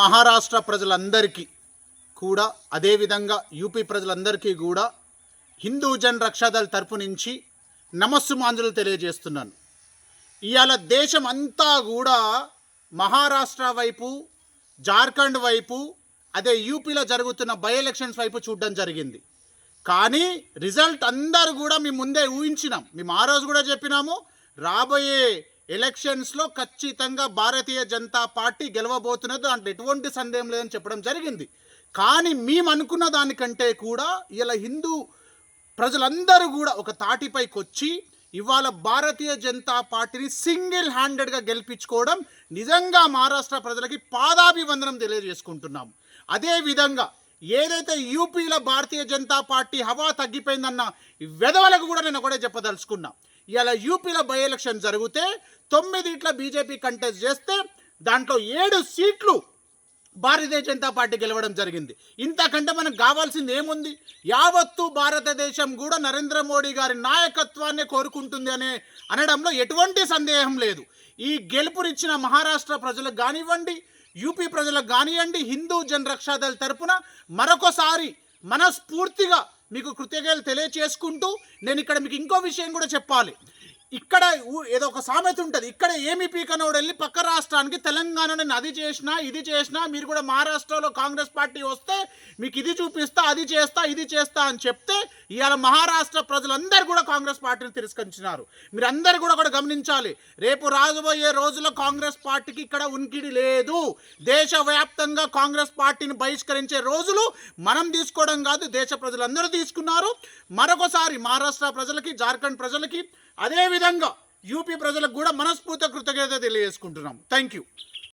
మహారాష్ట్ర ప్రజలందరికీ కూడా అదేవిధంగా యూపీ ప్రజలందరికీ కూడా హిందూ జన్ రక్షాదళ్ తరపు నుంచి నమస్సు మాంజులు తెలియజేస్తున్నాను. ఇవాళ దేశం అంతా కూడా మహారాష్ట్ర వైపు జార్ఖండ్ వైపు అదే యూపీలో జరుగుతున్న బై ఎలక్షన్స్ వైపు చూడడం జరిగింది. కానీ రిజల్ట్ అందరు కూడా మేము ముందే ఊహించినాం. మేము ఆ రోజు కూడా చెప్పినాము రాబోయే ఎలక్షన్స్లో ఖచ్చితంగా భారతీయ జనతా పార్టీ గెలవబోతున్నది దాంట్లో ఎటువంటి సందేహం లేదని చెప్పడం జరిగింది. కానీ మేము అనుకున్న దానికంటే కూడా ఇలా హిందూ ప్రజలందరూ కూడా ఒక తాటిపైకి వచ్చి ఇవాళ భారతీయ జనతా పార్టీని సింగిల్ హ్యాండెడ్గా గెలిపించుకోవడం నిజంగా మహారాష్ట్ర ప్రజలకి పాదాభివందనం తెలియజేసుకుంటున్నాం. అదేవిధంగా ఏదైతే యూపీలో భారతీయ జనతా పార్టీ హవా తగ్గిపోయిందన్న వెధవలకు కూడా నేను ఒకటే చెప్పదలుచుకున్నా. ఇలా యూపీలో బై ఎలక్షన్ జరిగితే తొమ్మిదిట్ల బీజేపీ కంటెస్ట్ చేస్తే దాంట్లో ఏడు సీట్లు భారతీయ జనతా పార్టీ గెలవడం జరిగింది. ఇంతకంటే మనకు కావాల్సింది ఏముంది? యావత్తు భారతదేశం కూడా నరేంద్ర మోడీ గారి నాయకత్వాన్ని కోరుకుంటుంది అనే అనడంలో ఎటువంటి సందేహం లేదు. ఈ గెలుపునిచ్చిన మహారాష్ట్ర ప్రజలకు కానివ్వండి యూపీ ప్రజలకు కానివ్వండి హిందూ జన్ రక్షాదళ తరపున మరొకసారి మనస్ఫూర్తిగా మీకు కృతజ్ఞతలు తెలియచేసుకుంటూ నేను ఇక్కడ మీకు ఇంకో విషయం కూడా చెప్పాలి. ఇక్కడ ఏదో ఒక సామెత ఉంటుంది. ఇక్కడ ఏమి పీకనోడు వెళ్ళి పక్క రాష్ట్రానికి తెలంగాణని అది చేసినా ఇది చేసినా మీరు కూడా మహారాష్ట్రలో కాంగ్రెస్ పార్టీ వస్తే మీకు ఇది చూపిస్తా అది చేస్తా ఇది చేస్తా అని చెప్తే ఇవాళ మహారాష్ట్ర ప్రజలందరూ కూడా కాంగ్రెస్ పార్టీని తిరస్కరించినారు. మీరు అందరు కూడా కూడా గమనించాలి. రేపు రాజబోయే రోజుల్లో కాంగ్రెస్ పార్టీకి ఇక్కడ ఉనికిడి లేదు. దేశవ్యాప్తంగా కాంగ్రెస్ పార్టీని బహిష్కరించే రోజులు మనం తీసుకోవడం కాదు దేశ ప్రజలందరూ తీసుకున్నారు. మరొకసారి మహారాష్ట్ర ప్రజలకి జార్ఖండ్ ప్రజలకి అదేవిధంగా యూపీ ప్రజలకు కూడా మనస్ఫూర్తి కృతజ్ఞత తెలియజేసుకుంటున్నాం థ్యాంక్ యూ